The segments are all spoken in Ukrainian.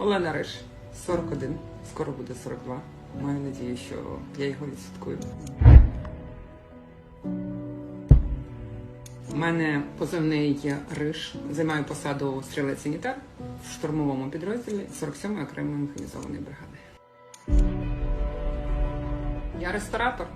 Олена Риш, 41, скоро буде 42. Маю надію, що я його відсвяткую. У мене позивний є Риш. Займаю посаду стрілець-санітар в штурмовому підрозділі 47-ї окремої механізованої бригади. Я ресторатор.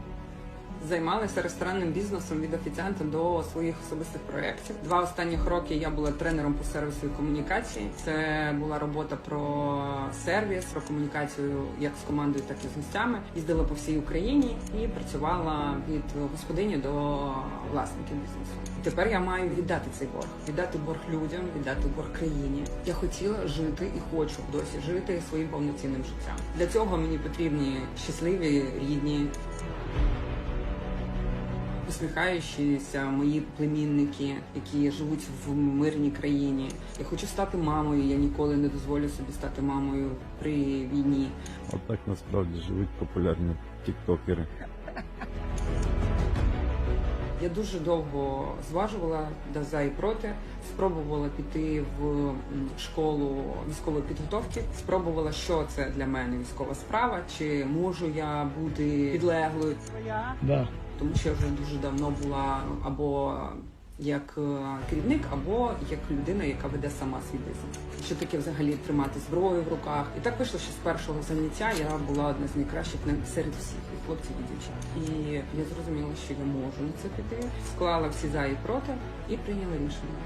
Займалася ресторанним бізнесом від офіціанта до своїх особистих проєктів. Два останніх роки я була тренером по сервісу і комунікації. Це була робота про сервіс, про комунікацію як з командою, так і з гостями. Їздила по всій Україні і працювала від господині до власників бізнесу. Тепер я маю віддати цей борг, віддати борг людям, віддати борг країні. Я хотіла жити і хочу досі жити своїм повноцінним життям. Для цього мені потрібні щасливі рідні усміхаючися мої племінники, які живуть в мирній країні. Я хочу стати мамою. Я ніколи не дозволю собі стати мамою при війні. Отак насправді живуть популярні тіктокери. Я дуже довго зважувала да за і проти. Спробувала піти в школу військової підготовки. Спробувала, що це для мене військова справа, чи можу я бути підлеглою. Да. Тому що я вже дуже давно була або як е, керівник, або як людина, яка веде сама свій бізнес. Що таке взагалі тримати зброю в руках? І так вийшло, що з першого заняття я була одна з найкращих на- серед всіх і хлопців і дівчат. І я зрозуміла, що я можу на це піти. Склала всі за і проти і прийняла рішення.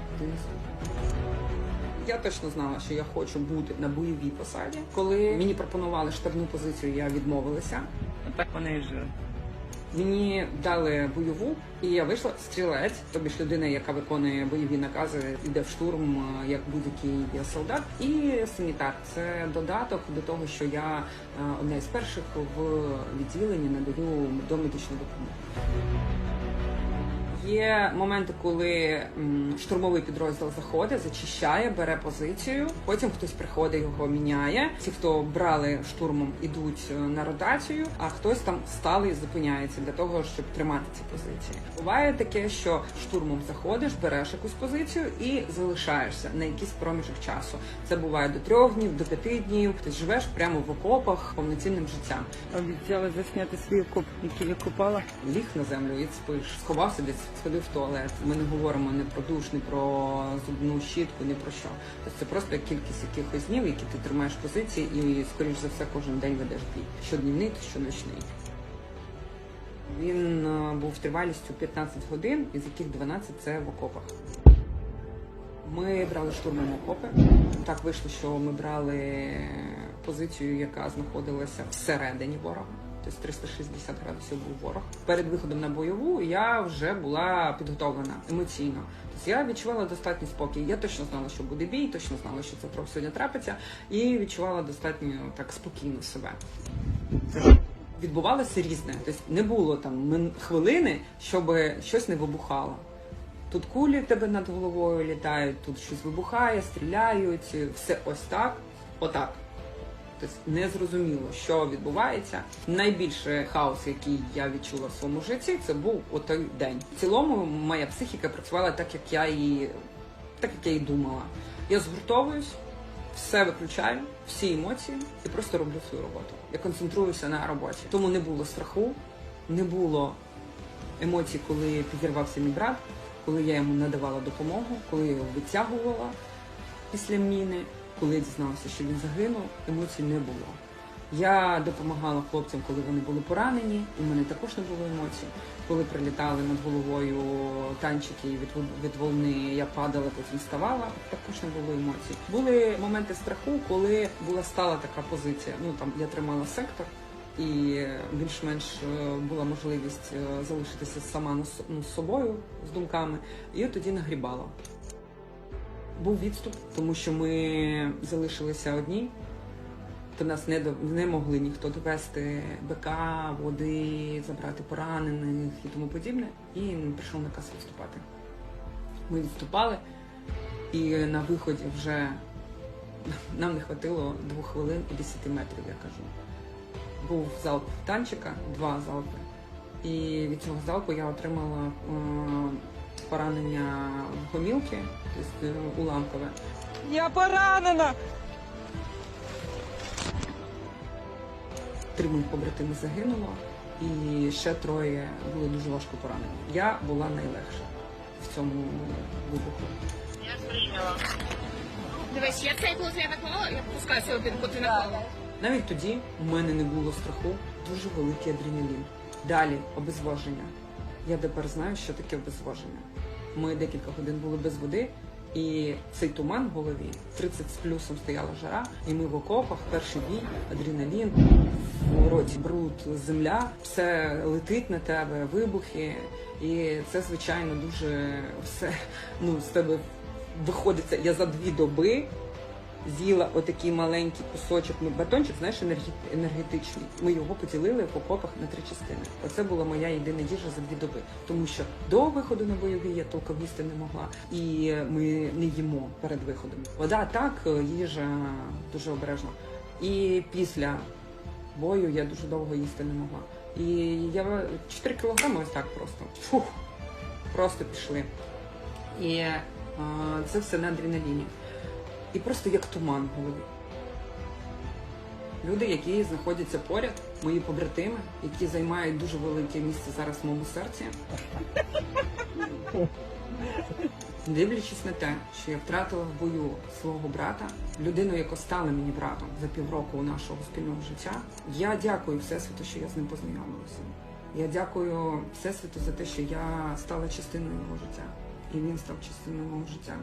Я точно знала, що я хочу бути на бойовій посаді. Коли мені пропонували штабну позицію, я відмовилася. Так вони і жили. Мені дали бойову, і я вийшла стрілець, тобі ж людина, яка виконує бойові накази, йде в штурм е, як будь-який солдат. І санітар це додаток до того, що я е, одна із перших в відділенні надаю домедичну допомогу. Є моменти, коли штурмовий підрозділ заходить, зачищає, бере позицію. Потім хтось приходить, його міняє. Ті, хто брали штурмом, ідуть е, на ротацію, а хтось там сталий зупиняється для того, щоб тримати ці позиції. Буває таке, що штурмом заходиш, береш якусь позицію і залишаєшся на якийсь проміжок часу. Це буває до трьох днів, до п'яти днів. Ти живеш прямо в окопах повноцінним життям. Обіцяли засняти свій окоп, який я купала. ліг на землю і спиш. Сховався десь, сходив в туалет. Ми не говоримо не про душ, не про зубну щітку, ні про що. Тобто це просто кількість якихось днів, які ти тримаєш позиції, і скоріш за все кожен день ведеш бій. Що днівний, то що ночний. Він е, був тривалістю 15 годин, із яких 12 це в окопах. Ми брали штурмом окопи. Так вийшло, що ми брали позицію, яка знаходилася всередині ворога. Тобто 360 градусів був ворог. Перед виходом на бойову я вже була підготовлена емоційно. Тобто я відчувала достатній спокій. Я точно знала, що буде бій, точно знала, що це сьогодні трапиться, і відчувала достатньо так спокійно себе. Відбувалося різне. Тобто не було там хвилини, щоб щось не вибухало. Тут кулі в тебе над головою літають, тут щось вибухає, стріляють, все ось так, отак. Тобто не що відбувається. Найбільше хаос, який я відчула в своєму житті, це був отой день. В цілому моя психіка працювала так, як я її, так як я і думала. Я згуртовуюсь, все виключаю, всі емоції і просто роблю свою роботу. Я концентруюся на роботі. Тому не було страху, не було емоцій, коли підірвався мій брат, коли я йому надавала допомогу, коли я його витягувала після міни, коли я дізналася, що він загинув, емоцій не було. Я допомагала хлопцям, коли вони були поранені. У мене також не було емоцій. Коли прилітали над головою танчики від, від волни, я падала, потім вставала, також не було емоцій. Були моменти страху, коли була стала така позиція. Ну там я тримала сектор, і більш-менш е, була можливість е, залишитися сама ну, з собою з думками, і тоді нагрібала. Був відступ, тому що ми залишилися одні. До нас не, до- не могли ніхто довести БК, води, забрати поранених і тому подібне. І прийшов наказ відступати. Ми відступали, і на виході вже нам не хватило двох хвилин і 10 метрів, я кажу. Був залп танчика, два залпи. І від цього залпу я отримала е, поранення в гомілки, тобто е, уламкове. Я поранена! три моїх побратими загинуло, і ще троє були дуже важко поранені. Я була найлегша в цьому вибуху. Я сприйняла. Дивись, я цей коли я я пускаю свою підку, ти наклала. Навіть тоді у мене не було страху, дуже великий адреналін. Далі обезвоження. Я тепер знаю, що таке обезвоження. Ми декілька годин були без води, і цей туман в голові, 30 з плюсом стояла жара, і ми в окопах, перший бій, адреналін, в роті бруд, земля, все летить на тебе, вибухи. І це, звичайно, дуже все ну, з тебе виходиться. Я за дві доби з'їла отакий маленький кусочок, ну батончик, знаєш, енергетичний. Ми його поділили в окопах на три частини. Оце була моя єдина їжа за дві доби. Тому що до виходу на бойові я толком їсти не могла, і ми не їмо перед виходом. Вода так, їжа дуже обережно. І після бою я дуже довго їсти не могла. І я 4 кілограми ось так просто. Фух, просто пішли. І е, це все на адреналіні. І просто як туман в голові. Люди, які знаходяться поряд, мої побратими, які займають дуже велике місце зараз в моєму серці. Дивлячись на те, що я втратила в бою свого брата, людину, яка стала мені братом за півроку нашого спільного життя, я дякую Всесвіту, що я з ним познайомилася. Я дякую Всесвіту за те, що я стала частиною його життя, і він став частиною мого життя.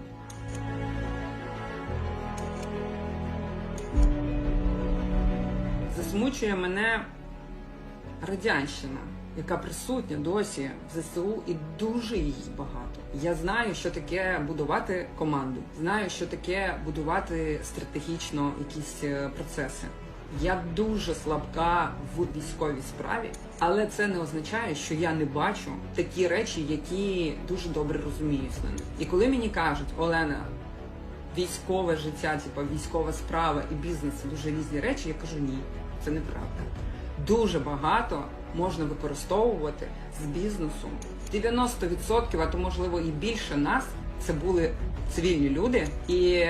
Засмучує мене радянщина, яка присутня досі в ЗСУ, і дуже її багато. Я знаю, що таке будувати команду, знаю, що таке будувати стратегічно якісь е, процеси. Я дуже слабка в військовій справі, але це не означає, що я не бачу такі речі, які дуже добре розуміють мене. І коли мені кажуть, Олена, військове життя, типу військова справа і бізнес дуже різні речі. Я кажу ні, це неправда. Дуже багато можна використовувати з бізнесу. 90%, а то можливо і більше нас це були цивільні люди, і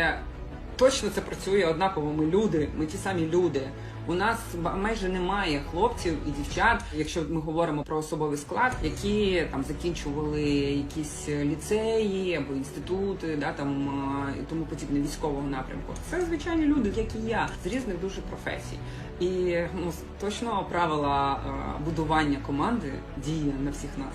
точно це працює однаково. Ми люди, ми ті самі люди. У нас майже немає хлопців і дівчат, якщо ми говоримо про особовий склад, які там закінчували якісь ліцеї або інститути, да там і тому подібне військового напрямку. Це звичайні люди, як і я, з різних дуже професій. І ну точно правила а, будування команди діє на всіх нас.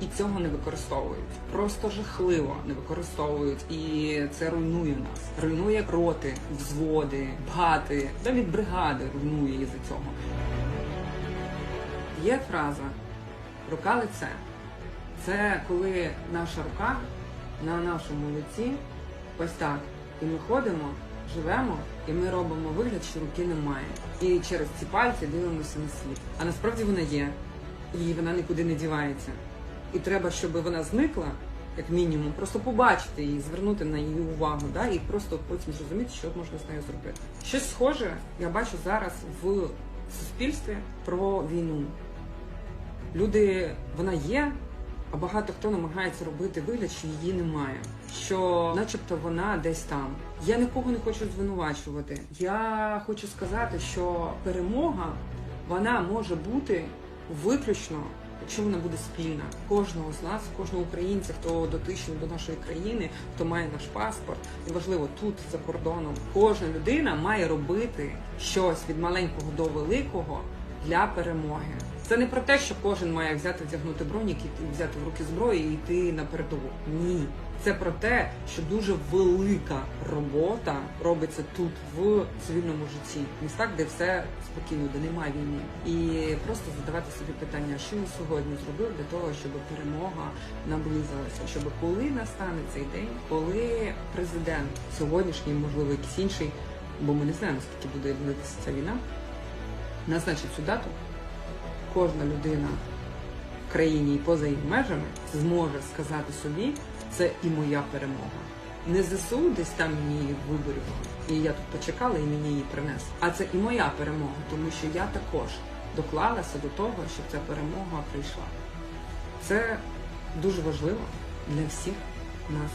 І цього не використовують. Просто жахливо не використовують. І це руйнує нас. Руйнує роти, взводи, бати, навіть бригади руйнує із-за цього. Є фраза рука лице. Це коли наша рука на нашому лиці ось так. І ми ходимо, живемо, і ми робимо вигляд, що руки немає. І через ці пальці дивимося на світ. А насправді вона є, і вона нікуди не дівається. І треба, щоб вона зникла, як мінімум, просто побачити її, звернути на її увагу, да, і просто потім зрозуміти, що можна з нею зробити. Щось схоже я бачу зараз в суспільстві про війну. Люди, вона є, а багато хто намагається робити вигляд, що її немає. Що, начебто, вона десь там. Я нікого не хочу звинувачувати. Я хочу сказати, що перемога вона може бути виключно, якщо вона буде спільна. Кожного з нас, кожного українця, хто дотичний до нашої країни, хто має наш паспорт, і важливо тут за кордоном. Кожна людина має робити щось від маленького до великого для перемоги. Це не про те, що кожен має взяти вдягнути бронік і взяти в руки зброю і йти на передову. Ні. Це про те, що дуже велика робота робиться тут, в цивільному житті, в містах, де все спокійно, де немає війни. І просто задавати собі питання, що я сьогодні зробив для того, щоб перемога наблизилася, щоб коли настане цей день, коли президент сьогоднішній, можливо, якийсь інший, бо ми не знаємо, скільки буде длитися ця війна, назначить цю дату, кожна людина в країні і поза її межами зможе сказати собі, це і моя перемога. Не ЗСУ десь там мені виборювали, і я тут почекала і мені її принесли. А це і моя перемога, тому що я також доклалася до того, щоб ця перемога прийшла. Це дуже важливо для всіх нас.